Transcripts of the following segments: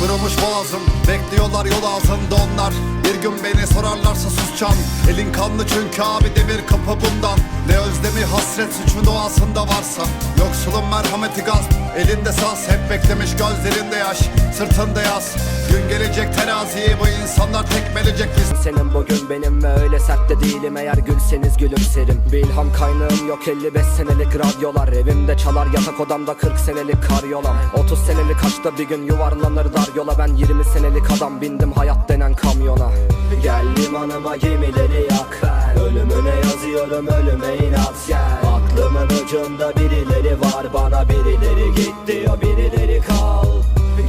Kurumuş boğazım Bekliyorlar yol ağzında onlar. Bir gün beni sorarlarsa susacağım. Elin kanlı çünkü abi demir kapı bundan. Ne özlemi hasret suçun doğasında varsa. Yoksulun merhameti gasp Elinde saz. Hep beklemiş gözlerinde yaş Sırtında yaz. Gün gelecek teraziyi bu insanlar tekmelecek biz Senin bugün benim ve öyle sert de değilim. Eğer gülseniz gülümserim. Bir ilham kaynağım yok 55 senelik radyolar. Evimde çalar yatak odamda 40 senelik karyolam 30 senelik kaçta bir gün yuvarlanır dar yola. Ben 20 senelik adam bindim hayat denen kamyona. Gel limanıma gemileri yak ben Ölümüne yazıyorum ölüme inat. Gel. Aklımın ucunda birileri var bana birileri git diyor birileri kal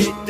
git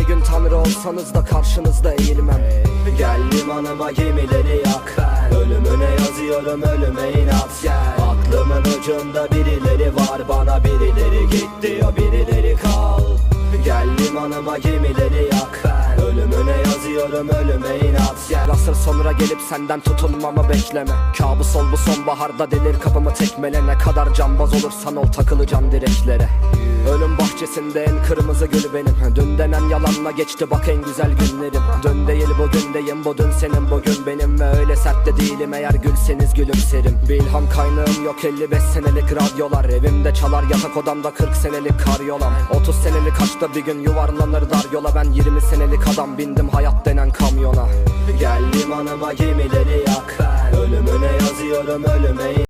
tanrı olsanız da karşınızda eğilmem. Gel limanıma gemileri yak. Ben Ölümüne yazıyorum ölüme inat. Gel. Aklımın ucunda birileri var bana birileri git diyor birileri kal. Gel limanıma gemileri yak Yazıyorum ölüme inat gel. Asır sonra gelip senden tutulmamı bekleme. Kabus ol bu sonbaharda delir kapımı tekmele Ne kadar cambaz olursan ol takılacağım direklere. Ölüm bahçesinde en kırmızı gül benim. Dün denen yalanla geçti bak en güzel günlerim. Dün değil bugündeyim bu dün senin bugün benim. Ve öyle sert de değilim eğer gülseniz gülümserim. Bir ilham kaynağım yok 55 senelik radyolar. Evimde çalar yatak odamda 40 senelik karyolam. 30 senelik kaçta bir gün yuvarlanır dar yola. Ben 20 senelik adam bindim hayat denen kamyona. Gel limanıma gemileri yak. Ölümüne yazıyorum ölüme